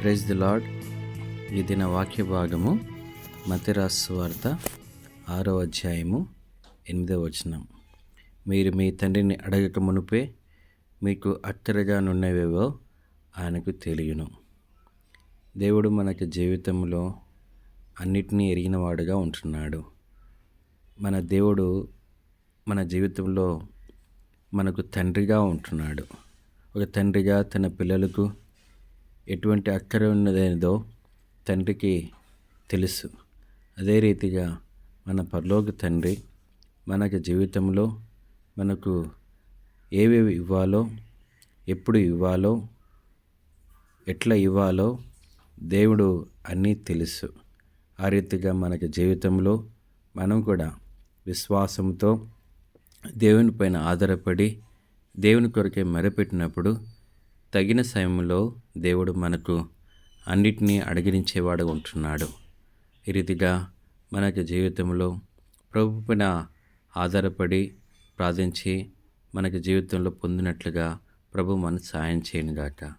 Praise the lord ఈ దిన వాక్య భాగము మతిరాసు వార్త ఆరో అధ్యాయము ఎనిమిదో వచనం. మీరు మీ తండ్రిని అడగక మునుపే మీకు అక్కరగా నున్నవేవో ఆయనకు తెలియను. దేవుడు మనకి జీవితంలో అన్నిటినీ ఎరిగినవాడుగా ఉంటున్నాడు. మన దేవుడు మన జీవితంలో మనకు తండ్రిగా ఉంటున్నాడు. ఒక తండ్రిగా తన పిల్లలకు ఎటువంటి అక్కర ఉన్నదేదో తండ్రికి తెలుసు. అదే రీతిగా మన పరలోక తండ్రి మనకు జీవితంలో మనకు ఏవేవి ఇవ్వాలో ఎప్పుడు ఇవ్వాలో ఎట్లా ఇవ్వాలో దేవుడు అన్నీ తెలుసు. ఆ రీతిగా మనకి జీవితంలో మనం కూడా విశ్వాసంతో దేవుని పైన ఆధారపడి దేవుని కొరకే మరపెట్టినప్పుడు తగిన సమయంలో దేవుడు మనకు అన్నిటినీ అడిగించేవాడు ఉంటున్నాడు. ఈ రీతిగా మనకి జీవితంలో ప్రభు పైన ఆధారపడి ప్రార్థించి మనకి జీవితంలో పొందినట్లుగా ప్రభు మన సాయం చేయనుగాక.